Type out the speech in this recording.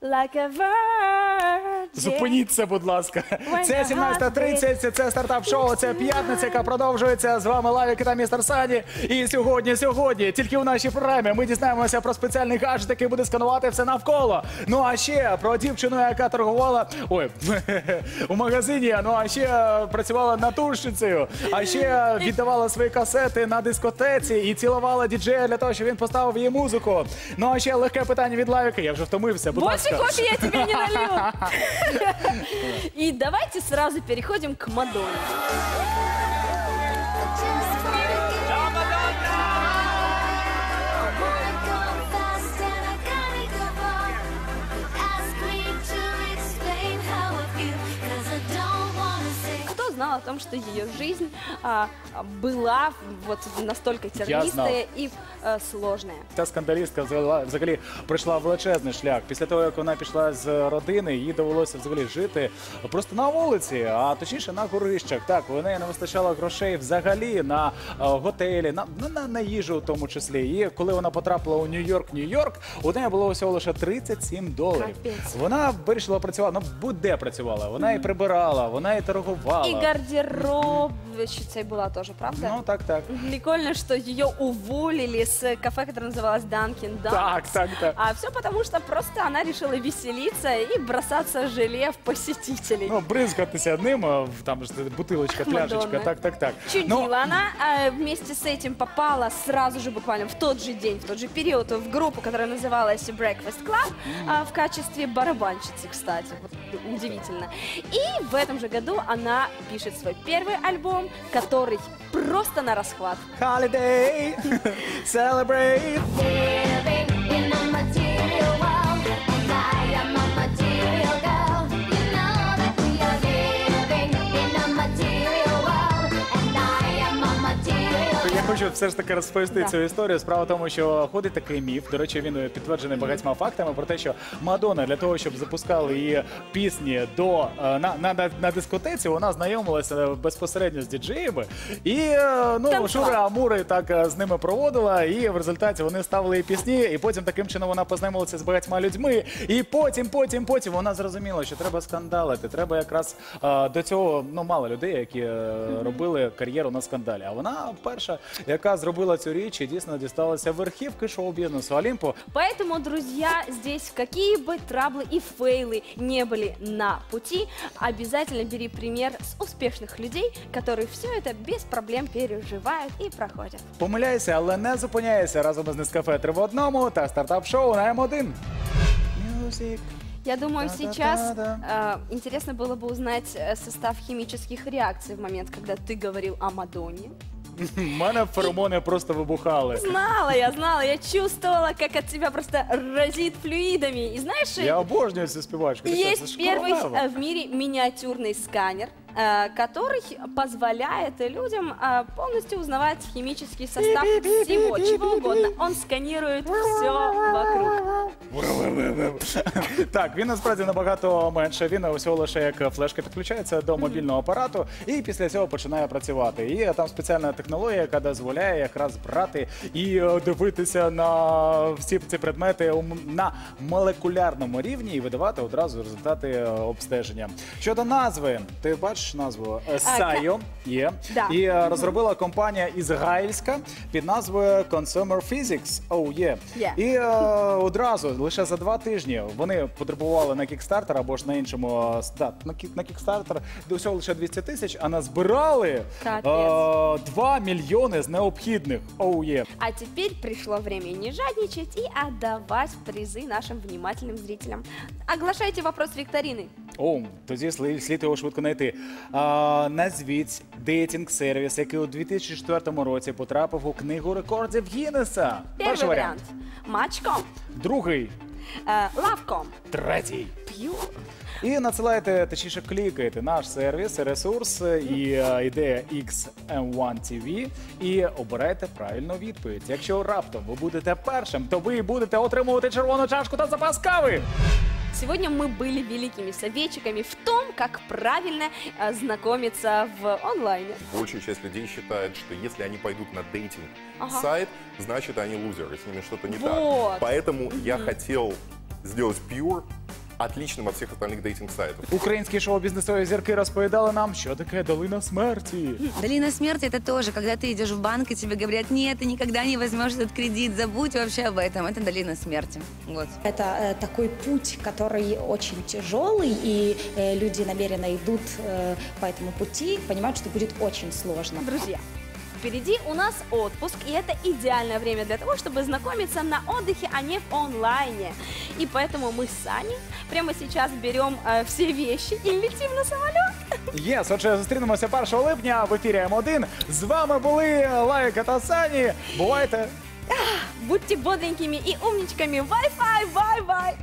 like a. Зупиніться, будь ласка. Це your 17.30, це стартап шоу, це п'ятниця, яка продовжується. З вами Лавік та містер Сані. І сьогодні, сьогодні, тільки в нашій програмі ми дізнаємося про спеціальний гаджет, який буде сканувати все навколо. Ну а ще про дівчину, яка торгувала ой, у магазині. Ну а ще працювала натурщицею, а ще віддавала свої касети на дискотеці і цілувала діджея для того, щоб він поставив її музику. Ну а ще легке питання від Лавіка. Я вже втомився. Будь Больше ласка. кофе я тебе не налью. И давайте сразу переходим к Мадонне. Том, что ее жизнь а, была вот настолько тернистая и а, сложная? Ця скандалістка взяла- взагалі пройшла величезний шлях. Після того, як вона пішла з родини, їй довелося взагалі жити просто на вулиці, а точніше на горищах. Так, у неї не вистачало грошей взагалі на е, готелі, на, на, на, на їжу в тому числі. І коли вона потрапила у Нью-Йорк, Нью-Йорк, у неї було всього лише 37 доларів. Капець. Вона вирішила працювати, ну будь-де працювала. Вона і прибирала, вона і торгувала. И гардеробщицей была тоже, правда? Ну так, так. Прикольно, что ее уволили с кафе, которое называлось Dunkin' Donuts. Так, так, так. А все потому, что просто она решила веселиться и бросаться желе в посетителей. Ну, бризкатися ним, а, там ж бутилочка, пляшечка, Мадонна. так, так, так. Чудила Ну, она а, вместе с этим попала сразу же, буквально в тот же день, в тот же период, в группу, которая называлась Breakfast Club, а, в качестве барабанщицы, кстати, вот удивительно. И в этом же году она пишет свой первый альбом, который просто на расхват. Holiday, celebrate. Хочу все ж таки розповісти цю історію. Справа в тому, що ходить такий міф. До речі, він підтверджений багатьма фактами про те, що Мадонна для того, щоб запускали її пісні до е, на, на, на, на дискотеці, вона знайомилася безпосередньо з діджеями. І е, ну Там Шура. Амури так е, з ними проводила. І в результаті вони ставили їй пісні. І потім таким чином вона познайомилася з багатьма людьми. І потім, потім, потім вона зрозуміла, що треба скандалити. Треба якраз е, до цього ну мало людей, які е, робили кар'єру на скандалі. А вона перша, яка зробила цю річ і дійсно дісталася верхівки шоу-бізнесу Олімпу. Поэтому, друзья, здесь какие бы траблы и фейлы не были на пути, обязательно бери пример с успешных людей, которые все это без проблем переживают и проходят. Помиляйся, але не зупиняйся разом із Нескафе 3 в одному та стартап-шоу на М1. Music. Я думаю, Да-да-да-да. сейчас э, интересно было бы узнать э, состав химических реакций в момент, когда ты говорил о Мадонне. У мене феромони просто вибухали. Знала я, знала, я чувствовала, как от тебя просто разит флюидами. И знаешь, Я обожнюю що, це Есть первый э, в мире миниатюрный сканер, который позволяет людям э, полностью узнавать химический состав всего, чего угодно. Он сканирует все вокруг. Так, він насправді набагато менше. Він усього лише як флешка підключається до мобільного апарату і після цього починає працювати. І там спеціальна технологія, яка дозволяє якраз брати і е, дивитися на всі ці предмети на молекулярному рівні і видавати одразу результати е, обстеження. Щодо назви, ти бачиш назву Е, Сайо є Да. і е, розробила компанія ізраїльська під назвою Consumer Physics. Oh, yeah. Yeah. І е, одразу лише за два тижні вони потребували на Kickstarter або ж на іншому е, с- да, на, Кі- на Kickstarter до всього лише 200 тисяч, а назбирали е, Капець. 2 мільйони з необхідних. Oh, yeah. А теперь пришло время не жадничать и отдавать призы нашим внимательным зрителям. Оглашайте вопрос викторины. О, тоді сли- слід його швидко знайти. А, назвіть дейтинг-сервіс, який у 2004 році потрапив у книгу рекордів Гіннеса. Перший вариант. Матчком. Другий, Э, лавком. третій. Пьюр. І надсилайте, точніше клікайте наш сервіс, ресурс і е, ідея XM1 TV і обирайте правильну відповідь. Якщо раптом ви будете першим, то ви будете отримувати червону чашку та запас кави. Сегодня мы были великими советчиками в том, как правильно э, знакомиться в онлайне. Большая часть людей считает, что если они пойдут на Ага. дейтинг-сайт, значит они лузеры, с ними что-то не Вот. так. Поэтому я хотел сделать Pure отличным от всех остальных дейтинг-сайтов. Українські шоу-бізнесові зірки розповідали нам, що таке долина смерті. Долина смерти это тоже, когда ты идешь в банк и тебе говорят, нет, ты никогда не возьмешь этот кредит, забудь вообще об этом. Это долина смерти. Вот. Это э, такой путь, который очень тяжелый, и э, люди намеренно идут э, по этому пути, понимают, что будет очень сложно. Друзья, впереди у нас отпуск, и это идеальное время для того, чтобы знакомиться на отдыхе, а не в онлайне. И поэтому мы с Саней прямо сейчас берем э, все вещи и летим на самолет. Єс, отже, зустрінемося 1 липня в ефірі М1. З вами були Лайка та Сані. Бувайте! Будьте бодренькими и умничками. Wi-Fi, бай-бай.